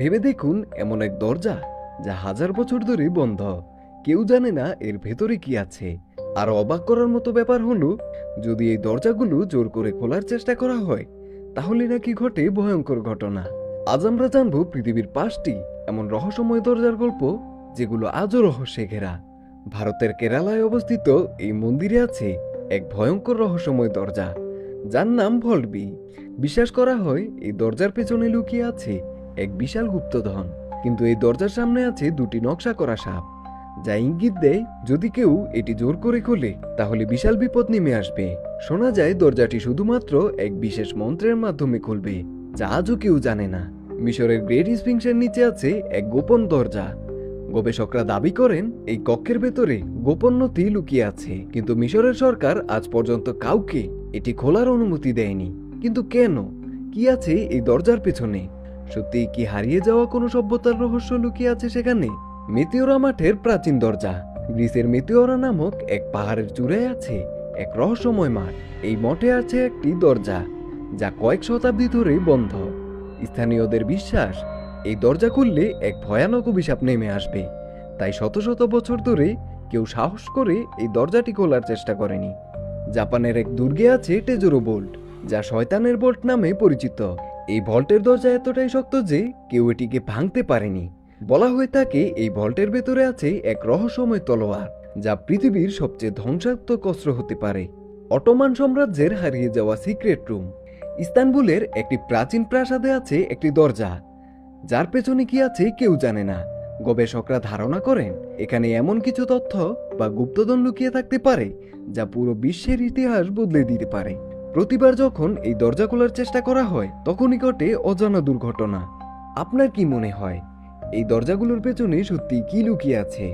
ভেবে দেখুন, এমন এক দরজা যা হাজার বছর ধরে বন্ধ। কেউ জানে না এর ভেতরে কি আছে। আর অবাক করার মতো ব্যাপার হলো, যদি এই দরজাগুলো জোর করে খোলার চেষ্টা করা হয়, তাহলে নাকি ঘটে ভয়ঙ্কর ঘটনা। আজ আমরা জানব পৃথিবীর পাঁচটি এমন রহস্যময় দরজার গল্প, যেগুলো আজও রহস্যে ঘেরা। ভারতের কেরালায় অবস্থিত এই মন্দিরে আছে এক ভয়ঙ্কর রহস্যময় দরজা, যার নাম ভল্টবি। বিশ্বাস করা হয়, এই দরজার পেছনে লুকিয়ে আছে এক বিশাল গুপ্তধন। কিন্তু এই দরজার সামনে আছে দুটি নকশা করা সাপ। যা ইঙ্গিত দেয়, যদি কেউ এটি জোর করে খোলে, তাহলে বিশাল বিপদ নেমে আসবে। শোনা যায়, দরজাটি শুধুমাত্র এক বিশেষ মন্ত্রের মাধ্যমে খুলবে, যা আজও কেউ জানে না। মিশরের গ্রেট স্পিংসের নিচে আছে এক গোপন দরজা। গবেষকরা দাবি করেন, এই কক্ষের ভেতরে গোপন নথি লুকিয়ে আছে। কিন্তু মিশরের সরকার আজ পর্যন্ত কাউকে এটি খোলার অনুমতি দেয়নি। কিন্তু কেন? কি আছে এই দরজার পেছনে? সত্যি কি হারিয়ে যাওয়া কোনো সভ্যতার রহস্য লুকিয়ে আছে সেখানে? মেতিওরা মাঠের প্রাচীন দরজা। গ্রিসের মেতিওরা নামক এক পাহাড়ের চূড়ায় আছে এক রহস্যময় মাঠ। এই মঠে আছে একটি দরজা, যা কয়েক শতাব্দী ধরে বন্ধ। স্থানীয়দের বিশ্বাস, এই দরজা খুললে এক ভয়ানক অভিশাপ নেমে আসবে। তাই শত শত বছর ধরে কেউ সাহস করে এই দরজাটি খোলার চেষ্টা করেনি। জাপানের এক দুর্গে আছে টেজোরো বোল্ট যা শয়তানের বোল্ট নামে পরিচিত। এই ভল্টের দরজা এতটাই শক্ত যে কেউ এটিকে ভাঙতে পারেনি। বলা হয়ে থাকে এই ভল্টের ভেতরে আছে এক রহস্যময় তলোয়ার, যা পৃথিবীর সবচেয়ে ধ্বংসাত্মক অস্ত্র হতে পারে। অটোমান সাম্রাজ্যের হারিয়ে যাওয়া সিক্রেট রুম। ইস্তানবুলের একটি প্রাচীন প্রাসাদে আছে একটি দরজা, যার পেছনে কি আছে কেউ জানে না। গবেষকরা ধারণা করেন, এখানে এমন কিছু তথ্য বা গুপ্তধন লুকিয়ে থাকতে পারে, যা পুরো বিশ্বের ইতিহাস বদলে দিতে পারে। প্রতিবার যখন এই দরজা খোলার চেষ্টা করা হয় তখনই ঘটে অজানা দুর্ঘটনা। আপনার কি মনে হয়, এই দরজাগুলোর পেছনে সত্যি কি লুকিয়ে আছে?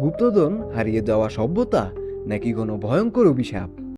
গুপ্তধন হারিয়ে যাওয়া সভ্যতা নাকি কোনো ভয়ঙ্কর অভিশাপ?